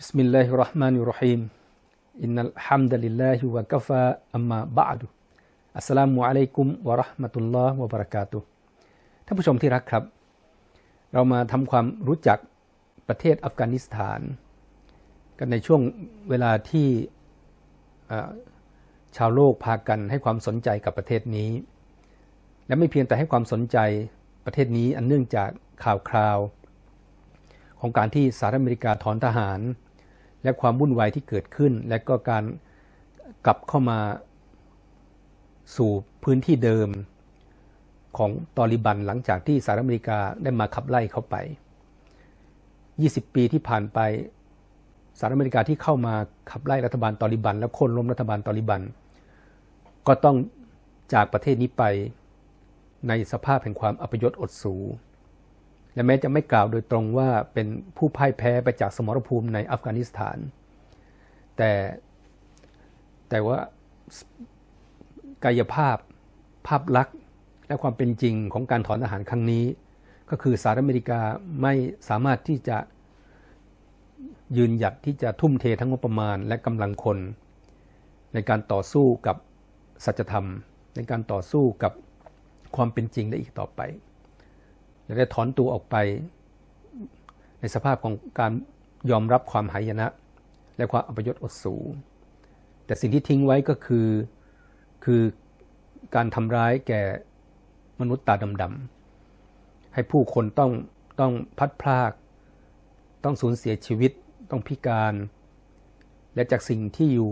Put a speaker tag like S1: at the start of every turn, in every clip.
S1: بسم الله الرحمن الرحيم إن الحمد لله وكفى أما بعد อัสสลามุอะลัยกุมวะเราะห์มะตุลลอฮ์วะบะเราะกาตุฮ์ท่านผู้ชมที่รักครับ เรามาทำความรู้จักประเทศอัฟกานิสถาน กันในช่วงเวลาที่ชาวโลกพากันให้ความสนใจกับประเทศนี้ และไม่เพียงแต่ให้ความสนใจประเทศนี้อันเนื่องจากข่าวคราว ของการที่สหรัฐอเมริกาถอนทหาร และความวุ่นวายที่เกิดขึ้น และก็การกลับเข้ามาสู่พื้นที่เดิมของตอริบันหลังจากที่สหรัฐอเมริกาได้มาขับไล่เขาไป 20 ปีที่ผ่านไปสหรัฐอเมริกาที่เข้ามาขับไล่รัฐบาลตอริบัน และคนล้มรัฐบาลตอริบัน ก็ต้องจากประเทศนี้ไปในสภาพแห่งความอัปยศอดสู และแม้จะไม่กล่าวโดยตรงว่าเป็นผู้พ่ายแพ้ไปจากสมรภูมิในอัฟกานิสถาน แต่แต่ว่ากายภาพภาพลักษณ์และความเป็นจริงของการถอนทหารครั้งนี้ ก็คือสหรัฐอเมริกาไม่สามารถที่จะยืนหยัดที่จะทุ่มเททั้งงบประมาณและกำลังคน ในการต่อสู้กับสัจธรรม ในการต่อสู้กับความเป็นจริงได้อีกต่อไป และได้ถอนตัวออกไป ในสภาพของการยอมรับความหายนะ และความอัปยศอดสูแต่สิ่งที่ทิ้งไว้ก็คือคือการทำร้ายแก่มนุษย์ตาดำๆให้ผู้คนต้องต้องพัดพลาก ต้องสูญเสียชีวิตต้องพิการ และจากสิ่งที่อยู่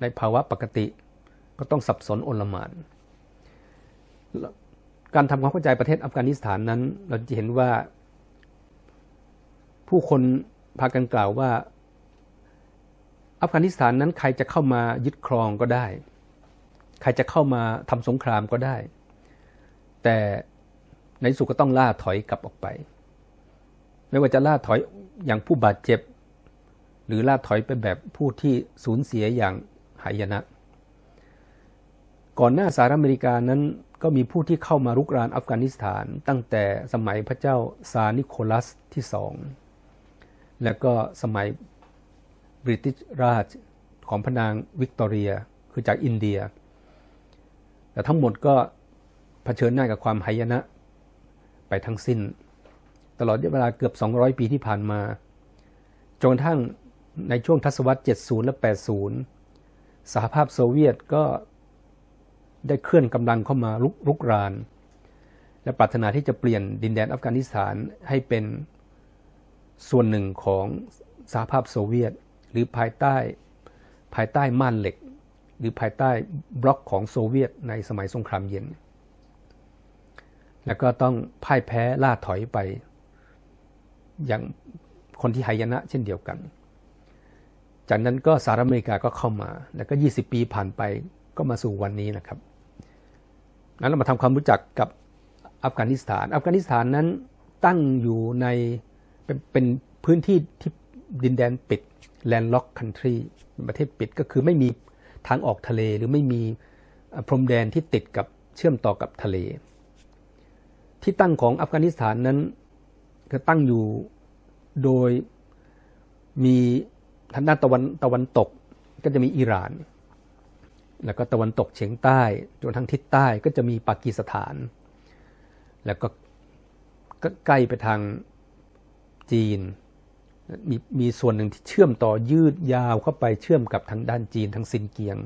S1: ในภาวะปกติ ก็ต้องสับสนโอลมาน การทำความเข้าใจประเทศอัฟกานิสถานนั้น เราจะเห็นว่า ผู้คนพากันกล่าวว่า อัฟกานิสถานนั้นใครจะเข้ามายึดครองก็ได้ ใครจะเข้ามาทำสงครามก็ได้ แต่ในสุดก็ต้องล่าถอยกลับออกไป ไม่ว่าจะล่าถอยอย่างผู้บาดเจ็บ หรือล่าถอยไปแบบผู้ที่สูญเสียอย่างหายนะ ก่อนหน้าสหรัฐอเมริกานั้น ก็มีผู้ที่เข้ามารุกรานอัฟกานิสถาน ตั้งแต่สมัยพระเจ้าซานิโคลัสที่สองและก็สมัยบริติชราชของพระนางวิกตอเรียคือจากอินเดีย แต่ทั้งหมดก็เผชิญหน้ากับความหายนะไปทั้งสิ้น ตลอดเวลาเกือบ 200 ปีที่ผ่านมา จนกระทั่งในช่วงทศวรรษ 70 และ 80 สหภาพโซเวียตก็ ได้เคลื่อนกำลังเข้ามาลุกรุกราน และปรารถนาที่จะเปลี่ยนดินแดนอัฟกานิสถานให้เป็นส่วนหนึ่งของสหภาพโซเวียต หรือภายใต้ภายใต้ม่านเหล็ก หรือภายใต้บล็อกของโซเวียตในสมัยสงครามเย็น แล้วก็ต้องพ่ายแพ้ล่าถอยไป อย่างคนที่หายนะเช่นเดียวกัน จากนั้นก็สหรัฐอเมริกาก็เข้ามา แล้วก็ 20 ปีผ่านไปก็มาสู่วันนี้นะครับ นั้นเรามาทำความรู้จักกับอัฟกานิสถาน อัฟกานิสถานนั้นตั้งอยู่ในเป็นเป็นพื้นที่ที่ดินแดนปิดแลนด์ล็อกคันทรีประเทศปิดก็คือไม่มีทางออกทะเลหรือไม่มีพรมแดนที่ติดกับเชื่อมต่อกับทะเล ที่ตั้งของอัฟกานิสถานนั้นก็ตั้งอยู่โดยมีทางด้านตะวันตะวันตกก็จะมีอิหร่าน แล้วก็ตะวันตกเฉียงใต้จนทางทิศใต้ก็จะมีปากีสถาน แล้วก็ใกล้ไปทางจีน มีมีส่วนหนึ่งที่เชื่อมต่อยืดยาวเข้าไปเชื่อมกับทางด้านจีนทางซินเกียง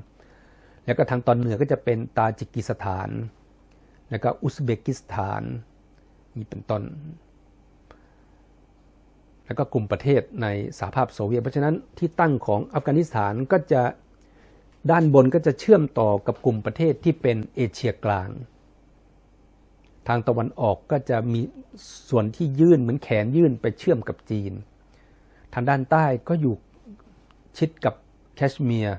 S1: แล้วก็ทางตอนเหนือก็จะเป็นตาจิกิสถาน แล้วก็อุซเบกิสถานนี่เป็นต้นแล้วก็กลุ่มประเทศในสหภาพโซเวียต เพราะฉะนั้นที่ตั้งของอัฟกานิสถานก็จะ ด้านบนก็จะเชื่อมต่อกับกลุ่มประเทศที่เป็นเอเชียกลาง ทางตะวันออกก็จะมีส่วนที่ยื่นเหมือนแขนยื่นไปเชื่อมกับจีน ทางด้านใต้ก็อยู่ชิดกับแคชเมียร์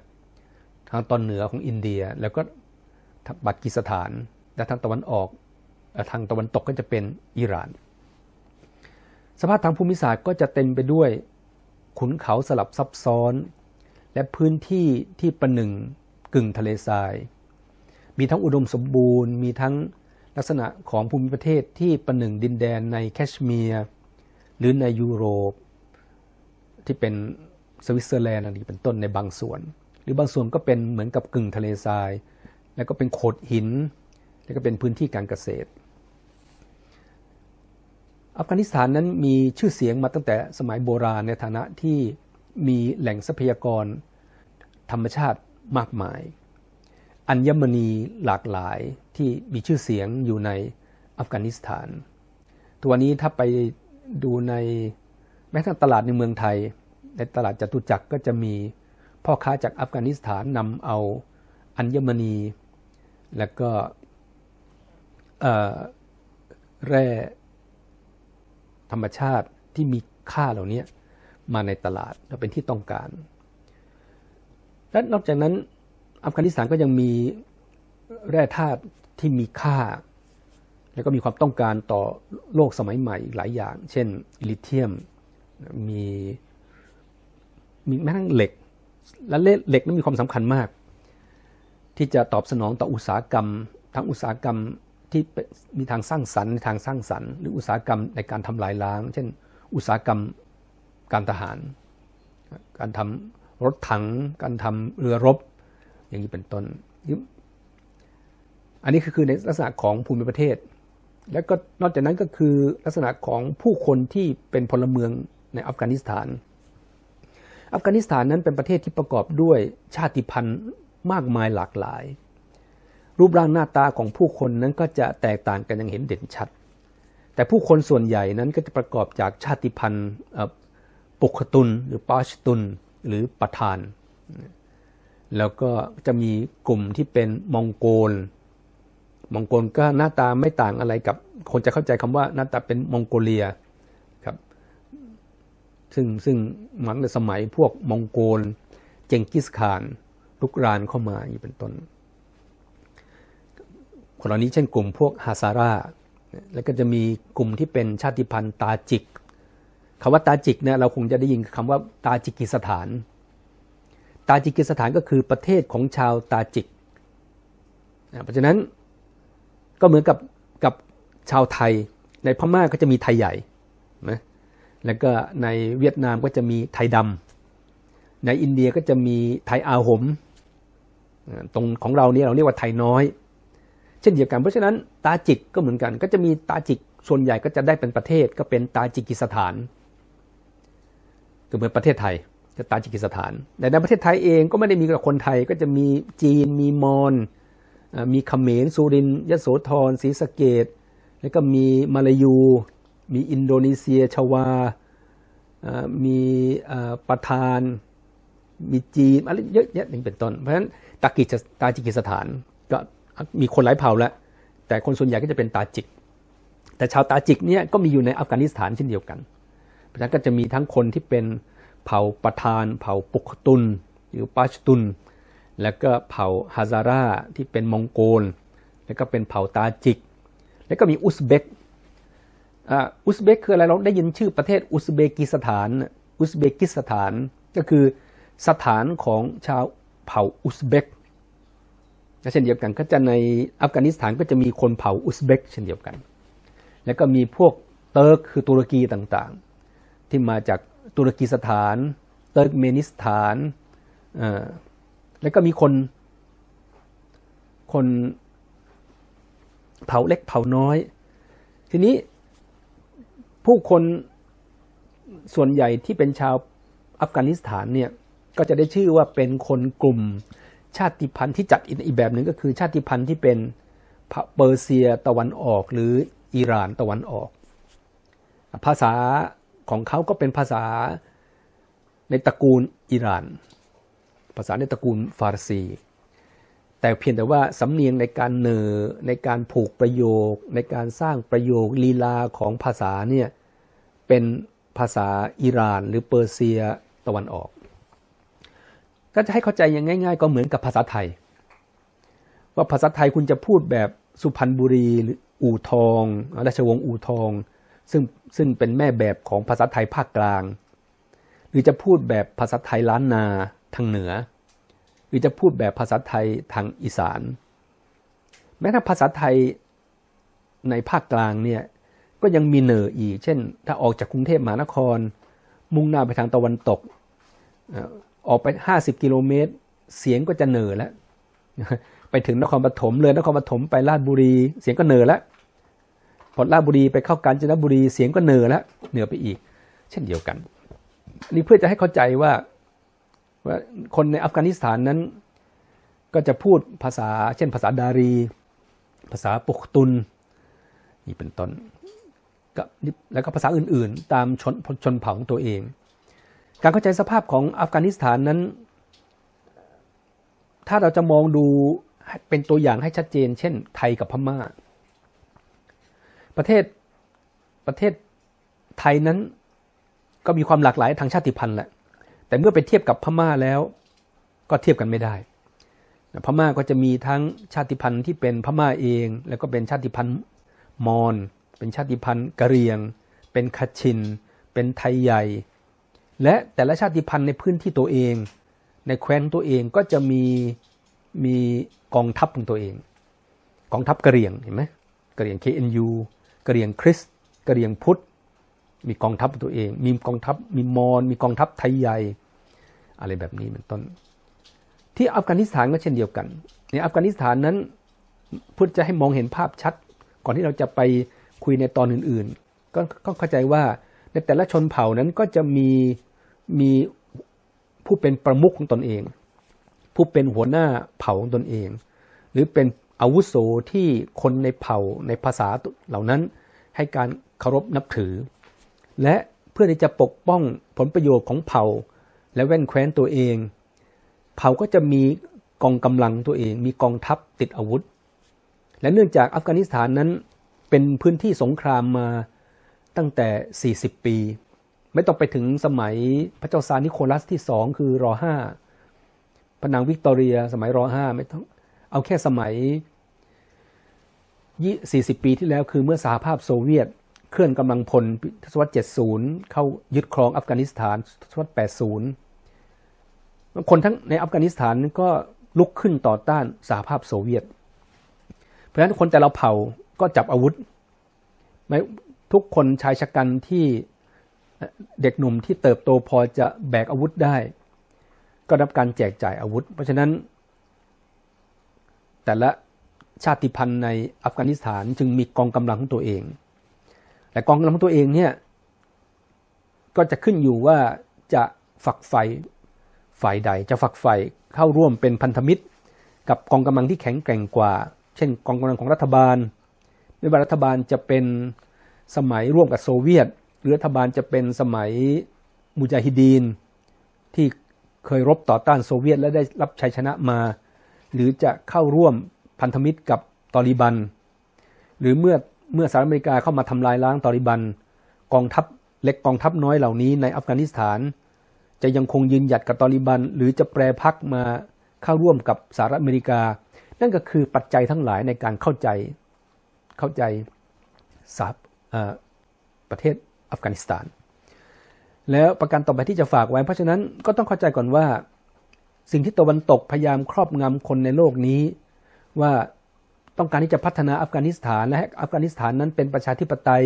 S1: ทางตอนเหนือของอินเดียแล้วก็บัตกิสถาน และทางตะวันออกทางตะวันตกก็จะเป็นอิหร่าน สภาพทางภูมิศาสตร์ก็จะเต็มไปด้วยขุนเขาสลับซับซ้อน และพื้นที่ที่ประหนึ่งกึ่งทะเลทราย มีทั้งอุดมสมบูรณ์ มีทั้งลักษณะของภูมิประเทศที่ประหนึ่งดินแดนในแคชเมียร์หรือในยุโรป ที่เป็นสวิตเซอร์แลนด์อะไรเป็นต้นในบางส่วน หรือบางส่วนก็เป็นเหมือนกับกึ่งทะเลทราย แล้วก็เป็นโขดหิน แล้วก็เป็นพื้นที่การเกษตร อัฟกานิสถานนั้นมีชื่อเสียงมาตั้งแต่สมัยโบราณในฐานะที่ มีแหล่งทรัพยากร ธรรมชาติมากมาย อัญมณีหลากหลายที่มีชื่อเสียงอยู่ในอัฟกานิสถาน ตัวนี้ถ้าไปดูในแม้ทั้งตลาดในเมืองไทย ในตลาดจตุจักรก็จะมีพ่อค้าจากอัฟกานิสถานนำเอาอัญมณี และก็แร่ธรรมชาติที่มีค่าเหล่านี้ มาในตลาดและเป็นที่ต้องการ และนอกจากนั้นอัฟกานิสถานก็ยังมีแร่ธาตุที่มีค่า แล้วก็มีความต้องการต่อโลกสมัยใหม่อีกหลายอย่าง เช่นลิเธียมมีมีแม้ทั้งเหล็ก และเหล็กนั้นมีความสำคัญมาก ที่จะตอบสนองต่ออุตสาหกรรม ทั้งอุตสาหกรรมที่มีทางสร้างสรรค์ในทางสร้างสรรค์ หรืออุตสาหกรรมในการทำลายล้าง เช่น อุตสาหกรรม การทหาร การทำรถถัง การทำเรือรบ อย่างนี้เป็นต้น อันนี้คือในลักษณะของภูมิประเทศ แล้วก็นอกจากนั้นก็คือลักษณะของผู้คนที่เป็นพลเมืองในอัฟกานิสถาน อัฟกานิสถานนั้นเป็นประเทศที่ประกอบด้วยชาติพันธุ์มากมายหลากหลาย รูปร่างหน้าตาของผู้คนนั้นก็จะแตกต่างกันอย่างเห็นเด่นชัดแต่ผู้คนส่วนใหญ่นั้นก็จะประกอบจากชาติพันธุ์ ปุกตุนหรือปาชตุนหรือปะทาน แล้วก็จะมีกลุ่มที่เป็นมองโกล มองโกลก็หน้าตาไม่ต่างอะไรกับ คนจะเข้าใจคำว่าหน้าตาเป็นมองโกเลียครับซึ่งซึ่งมันในสมัยพวกมองโกล เจงกิสข่านลุกรานเข้ามาอย่างเป็นต้นคนเหล่านี้เช่นกลุ่มพวกฮาซาร่า แล้วก็จะมีกลุ่มที่เป็นชาติพันธุ์ตาจิก คำว่าตาจิกเนี่ยเราคงจะได้ยินคำว่าตาจิกิสถาน ตาจิกิสถานก็คือประเทศของชาวตาจิก เพราะฉะนั้นก็เหมือนกับกับชาวไทย ในพม่าก็จะมีไทยใหญ่นะแล้วก็ในเวียดนามก็จะมีไทยดำ ในอินเดียก็จะมีไทยอาหม ตรงของเราเนี่ยเราเรียกว่าไทยน้อย เช่นเดียวกัน เพราะฉะนั้นตาจิกก็เหมือนกัน ก็จะมีตาจิกส่วนใหญ่ก็จะได้เป็นประเทศก็เป็นตาจิกิสถาน ก็เหมือนประเทศไทยจะตาจิกิสถาน แต่ในประเทศไทยเองก็ไม่ได้มีแต่คนไทยก็จะมีจีนมีมอญมีเขมรสุรินยโสธรศรีสะเกดแล้วก็มีมาลายู มีอินโดนีเซีย ชวา มีปะทาน มีจีนอะไรเยอะแยะเป็นต้น เพราะฉะนั้นตากิจตาจิกิสถานก็มีคนหลายเผ่าแล้ว แต่คนส่วนใหญ่ก็จะเป็นตาจิก แต่ชาวตาจิกเนี่ยก็มีอยู่ในอัฟกานิสถานเช่นเดียวกัน ราะฉะนั้นก็จะมีทั้งคนที่เป็นเผ่าประทาน เผ่าปุกตุน หรือปาชตุน แล้วก็เผ่าฮาซาร่าที่เป็นมองโกล แล้วก็เป็นเผ่าตาจิก แล้วก็มีอุซเบกอุซเบกคืออะไรเราได้ยินชื่อประเทศอุซเบกิสถาน อุซเบกิสถานก็คือสถานของชาวเผ่าอุซเบกเช่นเดียวกันก็จะในอัฟกานิสถานก็จะมีคนเผ่าอุซเบกเช่นเดียวกัน แล้วก็มีพวกเติร์กคือตุรกีต่าง ที่มาจากตุรกีสถาน เติร์กเมนิสถาน แล้วก็มีคน คนเผ่าเล็กเผ่าน้อย ทีนี้ผู้คนส่วนใหญ่ที่เป็นชาวอัฟกานิสถานเนี่ยก็จะได้ชื่อว่าเป็นคนกลุ่มชาติพันธุ์ที่จัดอีกแบบหนึ่งก็คือชาติพันธุ์ที่เป็นเปอร์เซียตะวันออกหรืออิหร่านตะวันออก ภาษา ของเขาก็เป็นภาษาในตระกูลอิหร่าน ภาษาในตระกูลฟาร์ซี แต่เพียงแต่ว่าสำเนียงในการเนอในการผูกประโยค ในการสร้างประโยคลีลาของภาษาเนี่ยเป็นภาษาอิหร่าน หรือเปอร์เซียตะวันออก ก็จะให้เข้าใจอย่างง่าย ๆ ก็เหมือนกับภาษาไทย ว่าภาษาไทยคุณจะพูดแบบสุพรรณบุรีหรืออู่ทองราชวงศ์อู่ทอง ซึ่ง ซึ่งเป็นแม่แบบของภาษาไทยภาคกลาง หรือจะพูดแบบภาษาไทยล้านนาทางเหนือ หรือจะพูดแบบภาษาไทยทางอีสาน แม้ถ้าภาษาไทยในภาคกลางเนี่ยก็ยังมีเหนืออีก เช่น ถ้าออกจากกรุงเทพมหานคร มุ่งหน้าไปทางตะวันตก ออกไป 50 กิโลเมตร เสียงก็จะเหนอแล้ว ไปถึงนครปฐมเลยนครปฐมไปลาดบุรี เสียงก็เหนอแล้ว พอลาบุรีไปเข้ากาญจนบุรีเสียงก็เหน่อแล้วเหนือไปอีก เช่นเดียวกันนี่เพื่อจะให้เข้าใจว่าว่าคนในอัฟกานิสถานนั้น ก็จะพูดภาษา เช่นภาษาดารี ภาษาปุกตุนนี่เป็นต้นแล้วก็ภาษาอื่นๆ ตามชนชนเผ่าของตัวเอง การเข้าใจสภาพของอัฟกานิสถานนั้น ถ้าเราจะมองดูเป็นตัวอย่างให้ชัดเจน เช่น ไทยกับพม่า ประเทศประเทศไทยนั้น ก็มีความหลากหลายทางชาติพันธุ์แหละ แต่เมื่อไปเทียบกับพม่าแล้ว ก็เทียบกันไม่ได้ พม่าก็จะมีทั้งชาติพันธุ์ที่เป็นพม่าเอง แล้วก็เป็นชาติพันธุ์มอญเป็นชาติพันธุ์กะเหรี่ยง เป็นคัชชิน เป็นไทยใหญ่ และแต่ละชาติพันธุ์ในพื้นที่ตัวเอง ในแคว้นตัวเองก็จะมีมีกองทัพของตัวเอง กองทัพกะเหรี่ยงเห็นไหมกะเหรี่ยง KNU กะเหรี่ยงคริสกะเหรี่ยงพุทธ มีกองทัพตัวเอง มีกองทัพมีมอญมีกองทัพไทยใหญ่ อะไรแบบนี้เป็นต้น ที่อัฟกานิสถานก็เช่นเดียวกัน ในอัฟกานิสถานนั้นพื่อจะให้มองเห็นภาพชัด ก่อนที่เราจะไปคุยในตอนอื่นๆก็ก็เข้าใจว่าในแต่ละชนเผ่านั้นก็จะมีมีผู้เป็นประมุขของตนเอง ผู้เป็นหัวหน้าเผ่าของตนเอง หรือเป็น อาวุโสที่คนในเผ่าในภาษาเหล่านั้น ให้การเคารพนับถือ และเพื่อที่จะปกป้องผลประโยชน์ของเผ่า และแว่นแคว้นตัวเอง เผ่าก็จะมีกองกำลังตัวเอง มีกองทัพติดอาวุธ และเนื่องจากอัฟกานิสถานนั้นเป็นพื้นที่สงครามมาตั้งแต่ 40 ปี ไม่ต้องไปถึงสมัยพระเจ้าซานิโคลัสที่สองคือรอห้าพนางวิกตอเรียสมัยรอห้าไม่ต้อง เอาแค่สมัย 40 ปีที่แล้วคือเมื่อสหภาพโซเวียต เคลื่อนกำลังพลทศวรรษ 70 เข้ายึดครองอัฟกานิสถานทศวรรษ 80 คนทั้งในอัฟกานิสถานก็ลุกขึ้นต่อต้านสหภาพโซเวียต เพราะฉะนั้นคนแต่ละเผ่าก็จับอาวุธไม่ทุกคนชายชะกันที่เด็กหนุ่มที่เติบโตพอจะแบกอาวุธได้ ก็รับการแจกจ่ายอาวุธ เพราะฉะนั้น แต่ละชาติพันธุ์ในอัฟกานิสถานจึงมีกองกำลังของตัวเองแต่กองกำลังของตัวเองเนี่ยก็จะขึ้นอยู่ว่าจะฝักใฝ่ฝ่ายใด จะฝักใฝ่เข้าร่วมเป็นพันธมิตร กับกองกำลังที่แข็งแกร่งกว่า เช่น กองกำลังของรัฐบาลไม่ว่ารัฐบาลจะเป็นสมัยร่วมกับโซเวียต หรือรัฐบาลจะเป็นสมัยมุจาฮิดีน ที่เคยรบต่อต้านโซเวียตและได้รับชัยชนะมา หรือจะเข้าร่วมพันธมิตรกับตอริบัน หรือเมื่อเมื่อสหรัฐอเมริกาเข้ามาทำลายล้างตอริบัน กองทัพเล็กกองทัพน้อยเหล่านี้ในอัฟกานิสถาน จะยังคงยืนหยัดกับตอริบัน หรือจะแปรพักมาเข้าร่วมกับสหรัฐอเมริกา นั่นก็คือปัจจัยทั้งหลายในการเข้าใจเข้าใจสาประเทศอัฟกานิสถาน แล้วประการต่อไปที่จะฝากไว้เพราะฉะนั้นก็ต้องเข้าใจก่อนว่า สิ่งที่ตะวันตกพยายามครอบงำคนในโลกนี้ ว่าต้องการที่จะพัฒนาอัฟกานิสถานและอัฟกานิสถานนั้นเป็นประชาธิปไตย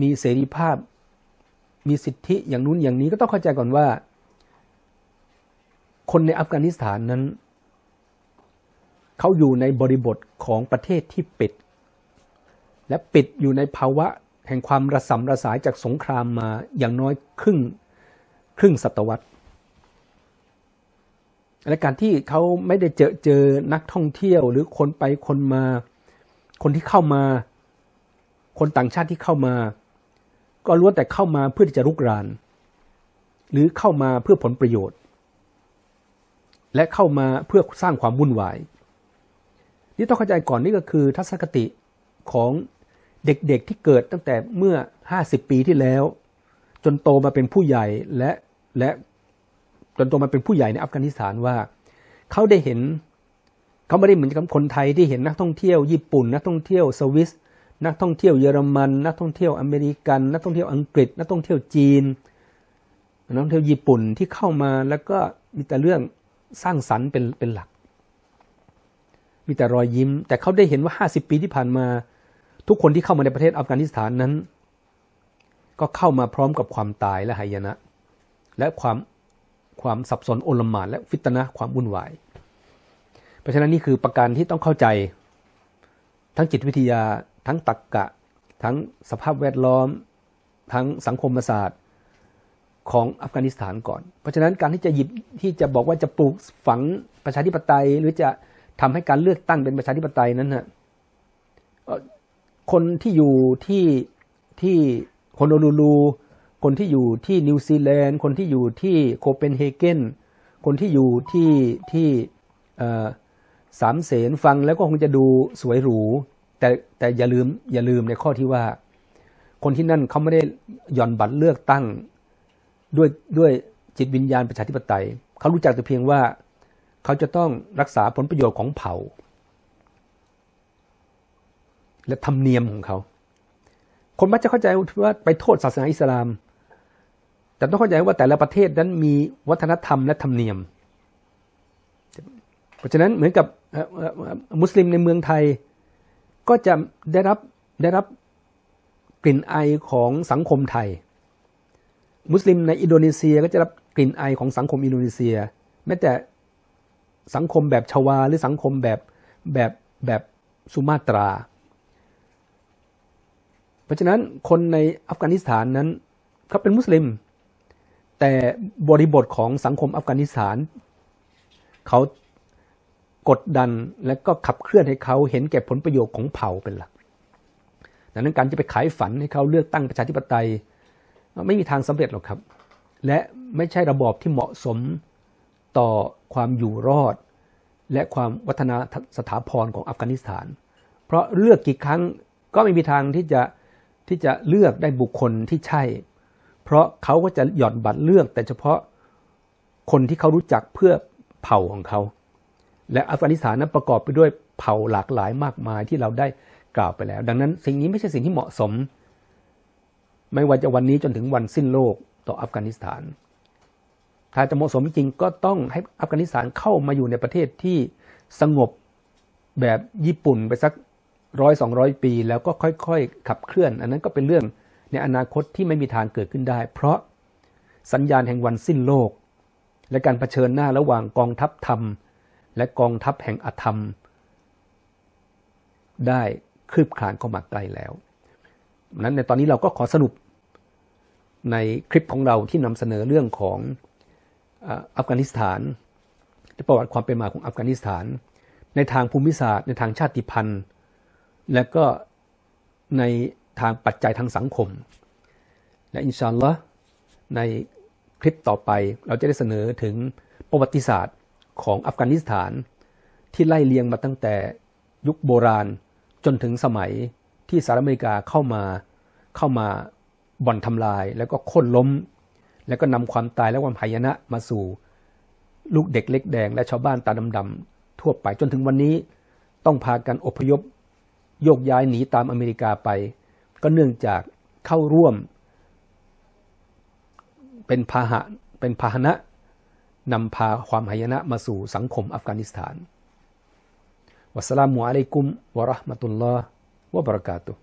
S1: มีเสรีภาพ มีสิทธิอย่างนู้นอย่างนี้ก็ต้องเข้าใจก่อนว่า คนในอัฟกานิสถานนั้นเขาอยู่ในบริบทของประเทศที่ปิด และปิดอยู่ในภาวะแห่งความระสำระสายจากสงครามมาอย่างน้อยครึ่งครึ่งศตวรรษ และการที่เขาไม่ได้เจอเจอนักท่องเที่ยว หรือคนไปคนมา คนที่เข้ามา คนต่างชาติที่เข้ามา ก็ล้วนแต่เข้ามาเพื่อที่จะรุกราน หรือเข้ามาเพื่อผลประโยชน์ และเข้ามาเพื่อสร้างความวุ่นวาย นี่ต้องเข้าใจก่อนนี่ก็คือ ทัศนคติของเด็กๆที่เกิดตั้งแต่เมื่อ 50 ปีที่แล้ว จนโตมาเป็นผู้ใหญ่และและ จนตัวมันเป็นผู้ใหญ่ในอัฟกานิสถานว่า เขาได้เห็น เขาไม่ได้เหมือนกับคนไทยที่เห็นนักท่องเที่ยวญี่ปุ่น นักท่องเที่ยวสวิสนักท่องเที่ยวเยอรมัน นักท่องเที่ยวอเมริกัน นักท่องเที่ยวอังกฤษ นักท่องเที่ยวจีน นักท่องเที่ยวญี่ปุ่นที่เข้ามาแล้วก็มีแต่เรื่องสร้างสรรค์เป็นเป็นหลัก มีแต่รอยยิ้ม แต่เขาได้เห็นว่า 50 ปีที่ผ่านมา ทุกคนที่เข้ามาในประเทศอัฟกานิสถานนั้น ก็เข้ามาพร้อมกับความตายและหายนะ และความ ความสับสนโอลหมานและฟิตนะความวุ่นวาย เพราะฉะนั้นนี่คือประการที่ต้องเข้าใจ ทั้งจิตวิทยา ทั้งตรกกะ ทั้งสภาพแวดล้อม ทั้งสังคมศาสตร์ของอัฟกานิสถานก่อน เพราะฉะนั้นการที่จะหยิบที่จะบอกว่าจะปลูกฝังประชาธิปไตย หรือจะทำให้การเลือกตั้งเป็นประชาธิปไตยนั้นนะคนที่อยู่ที่ที่โฮโนลูลู คนที่อยู่ที่นิวซีแลนด์ คนที่อยู่ที่โคเปนเฮเกน คนที่อยู่ที่ที่สามเสนฟังแล้วก็คงจะดูสวยหรู แต่แต่อย่าลืมอย่าลืมในข้อที่ว่า คนที่นั่นเขาไม่ได้หย่อนบัตรเลือกตั้งด้วยด้วยจิตวิญญาณประชาธิปไตย เขารู้จักแต่เพียงว่าเขาจะต้องรักษาผลประโยชน์ของเผ่า และธรรมเนียมของเขา คนมักจะเข้าใจว่าไปโทษศาสนาอิสลาม แต่ต้องเข้าใจว่าแต่ละประเทศนั้นมีวัฒนธรรมและธรรมเนียม เพราะฉะนั้นเหมือนกับมุสลิมในเมืองไทย ก็จะได้รับได้รับกลิ่นไอของสังคมไทย มุสลิมในอินโดนีเซียก็จะรับกลิ่นไอของสังคมอินโดนีเซีย แม้แต่สังคมแบบชาวาหรือสังคมแบบแบบแบบสุมาตรา เพราะฉะนั้นคนในอัฟกานิสถานนั้นเขาเป็นมุสลิม แต่บริบทของสังคมอัฟกานิสถานเขากดดันและก็ขับเคลื่อนให้เขาเห็นแก่ผลประโยชน์ของเผ่าเป็นหลัก ดังนั้นการจะไปขายฝันให้เขาเลือกตั้งประชาธิปไตย ไม่มีทางสำเร็จหรอกครับ และไม่ใช่ระบอบที่เหมาะสมต่อความอยู่รอด และความวัฒนาสถาพรของอัฟกานิสถาน เพราะเลือกกี่ครั้งก็ไม่มีทางที่จะที่จะเลือกได้บุคคลที่ใช่ เพราะเขาก็จะหย่อนบัตรเลือก แต่เฉพาะคนที่เขารู้จักเพื่อเผ่าของเขา และอัฟกานิสถานนั้นประกอบไปด้วยเผ่าหลากหลายมากมายที่เราได้กล่าวไปแล้ว ดังนั้นสิ่งนี้ไม่ใช่สิ่งที่เหมาะสม ไม่ว่าจะวันนี้จนถึงวันสิ้นโลกต่ออัฟกานิสถาน ถ้าจะเหมาะสมจริงก็ต้องให้อัฟกานิสถานเข้ามาอยู่ในประเทศที่สงบแบบญี่ปุ่นไปสักร้อยสองร้อยปี แล้วก็ค่อยๆขับเคลื่อน อันนั้นก็เป็นเรื่อง ในอนาคตที่ไม่มีทางเกิดขึ้นได้ เพราะสัญญาณแห่งวันสิ้นโลก และการรเผชิญหน้าระหว่างกองทัพธรรม และกองทัพแห่งอธรรม ได้คืบคลานเข้ามาใกล้แล้วนั้นในตอนนี้เราก็ขอสรุปในคลิปของเราที่นำเสนอเรื่องของอัฟกานิสถานประวัติความเป็นมาของอัฟกานิสถาน ในทางภูมิศาสตร์ ในทางชาติพันธุ์ และก็ใน ทางปัจจัยทางสังคม และอินชาอัลลอฮ์ในคลิปต่อไปเราจะได้เสนอถึงประวัติศาสตร์ของอัฟกานิสถาน ที่ไล่เลียงมาตั้งแต่ยุคโบราณจนถึงสมัยที่สหรัฐอเมริกาเข้ามาเข้ามาบ่อนทำลาย แล้วก็ค้นล้ม แล้วก็นำความตายและความหายนะมาสู่ลูกเด็กเล็กแดง และชาวบ้านตาดำๆทั่วไปจนถึงวันนี้ต้องพากันอพยพโยกย้ายหนีตามอเมริกาไป ก็เนื่องจากเข้าร่วม เป็นพาหะเป็นพาหนะนำพาความหายนะมาสู่สังคมอัฟกานิสถานวัสสลามุอะลัยกุมวะราะห์มะตุลลอฮ์วะบะเราะกาตุฮ์